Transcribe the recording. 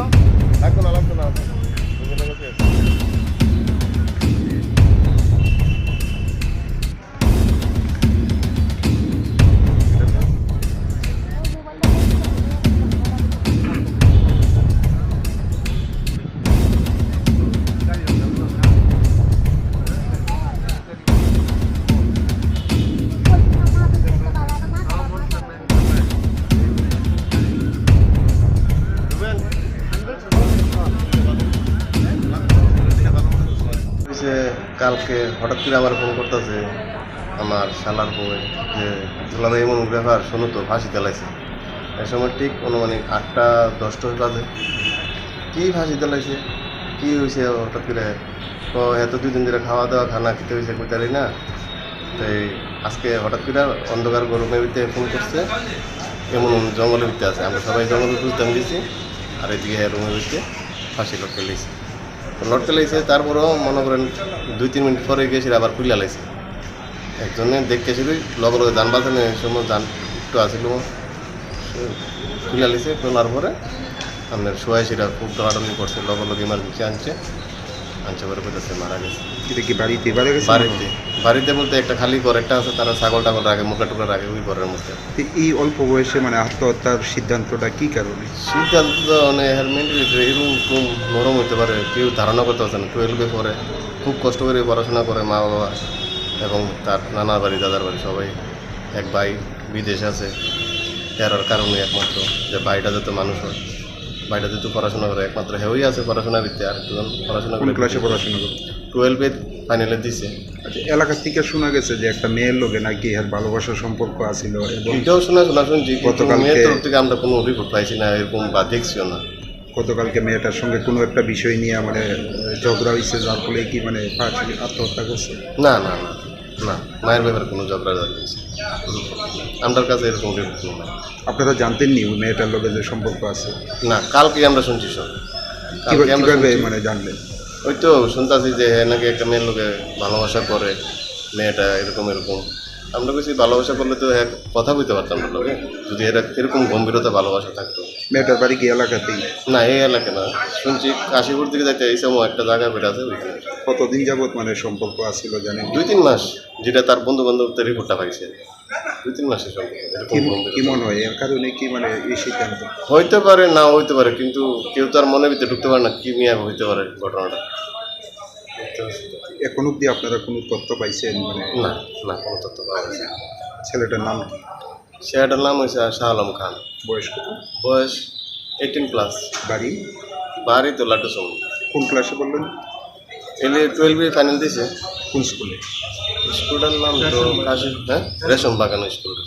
আলাদা না বিভিন্ন লোকে কালকে হঠাৎ করে আমার ফোন করতেছে আমার শালার বই যে দুলাভাই এমন ব্যাপার শোনো তো, ফাঁসি তেলাইছে এ সময় ঠিক অনুমানিক আটটা, দশটা বাজে। কী ফাঁসি তেলাইছে কী হয়েছে হঠাৎ করে? তো এত দুই দিন ধরে খাওয়া দাওয়া, খানা খেতে হয়েছে কইতারি না। তাই আজকে হঠাৎ করে অন্ধকার গরমের ভিতরে ফোন করছে। এমন জঙ্গলের ভিতরে আছে। আমরা সবাই জঙ্গলে খুঁজতাম গেছি। আর এদিকে রুমের ভিতরে ফাঁসি লটকে লেগেছে লটকে লাগছে তারপরেও মনে করেন দুই, তিন মিনিট পরে গিয়েছিল আবার খুলিয়া লাগছে একজনে দেখতে ছিল লগে লগে যান বাজানে সময় যান একটু আসিল। খুলে লাগছে খোলার পরে আপনার সোয়াইশিরা খুব দৌড়াদৌড়ি করছে, লগে লগে ইমার্জেন্সি আনছে। আনছে পরে মারা গেছে। এটা কি বাড়িতে বাড়ি গেছে? বাড়িতে। বাড়িতে বলতে একটা খালি ঘর একটা আছে তারা ছাগল টাগল রাখে মুখা টুকা রাখে ওই ঘরের মধ্যে। এই অল্প বয়সে মানে আত্মহত্যার সিদ্ধান্তটা কি কারণে? সিদ্ধান্ত মানে হেলমেট এরকম খুব নরম হতে পারে কেউ ধারণা করতে পারছে না। টুয়েলভে পড়ে খুব কষ্ট করে পড়াশোনা করে মা বাবা এবং তার নানা বাড়ি দাদার বাড়ি সবাই এক ভাই বিদেশ আছে। এরার কারণে একমাত্র যে ভাইটা যাতে মানুষ হয়। ভাইটা যেহেতু পড়াশোনা করে একমাত্র হেউই আছে পড়াশোনা ভিত্তি আর একজন পড়াশোনা কোন করে ক্লাসে পড়াশোনা করে? টুয়েলভে ফাইনালে দিছে। আচ্ছা এলাকা থেকে শোনা গেছে যে একটা মেয়ের লোকে নাকি এর ভালোবাসার সম্পর্ক আছিল এবং এটাও শোনা শোনা শুনছি কিন্তু গতকালকে- মেয়ের তরফ থেকে আমরা কোনো রিপোর্ট পাইছি না এরকম বা দেখছিও না। গতকালকে মেয়েটার সঙ্গে কোনো একটা বিষয় নিয়ে মানে ঝগড়া হয়েছে যার ফলে কি মানে আত্মহত্যা করছে? না না না। না মায়ের ব্যাপারে কোনো ঝগড়া জানিয়েছি আমার কাছে এরকম রিপোর্ট নাই। আপনারা জানতেন নি ওই মেয়েটার লোকের যে সম্পর্ক আছে। না কালকে আমরা শুনছি সব কালকে আমরা কীভাবে শুনছি- মানে জানলেন? ওই তো শুনতেছি যে হ্যাঁ নাকি একটা মেয়ের লোকে ভালোবাসা করে মেয়েটা এরকম এরকম। আমরা কিছু ভালোবাসা করলে তো এক কথা বলতে পারতাম না লোকে। যদি এরা এরকম গম্ভীরতা ভালোবাসা থাকতো। মেয়েটার বাড়ি কি এলাকাতেই? না এই এলাকা না। শুনছি কাশীপুর দিকে যাইতে এই সময় একটা জায়গা বেড়ে আছে ওইখানে। কতদিন যাবত মানে সম্পর্ক আছিল জানি দুই তিন মাস যেটা তার বন্ধু বান্ধবদের রিপোর্টটা পাইছে। দুই তিন মাসের সম্পর্ক কি মনে হয়? এর কারণে কি মানে এই সিদ্ধান্ত? হইতে পারে না হইতে পারে কিন্তু কেউ তো আর মনের ভিতরে ঢুকতে পারে না কি মিয়া হইতে পারে ঘটনাটা। এখন অব্দি আপনারা কোনো তথ্য পাইছেন? মানে না না কোনো তথ্য পাওয়া না। ছেলেটার নাম কি? ছেলেটার নাম হয়েছে শাহ আলম খান। বয়স কত? বয়স এইটিন প্লাস বাড়ি? বাড়ি তো লাটু সম কোন ক্লাসে বললেন এলে টুয়েলভে ফাইনাল দিয়েছে কোন স্কুলে স্কুলটার নাম তো কাশি হ্যাঁ? রেশম বাগান স্কুলটা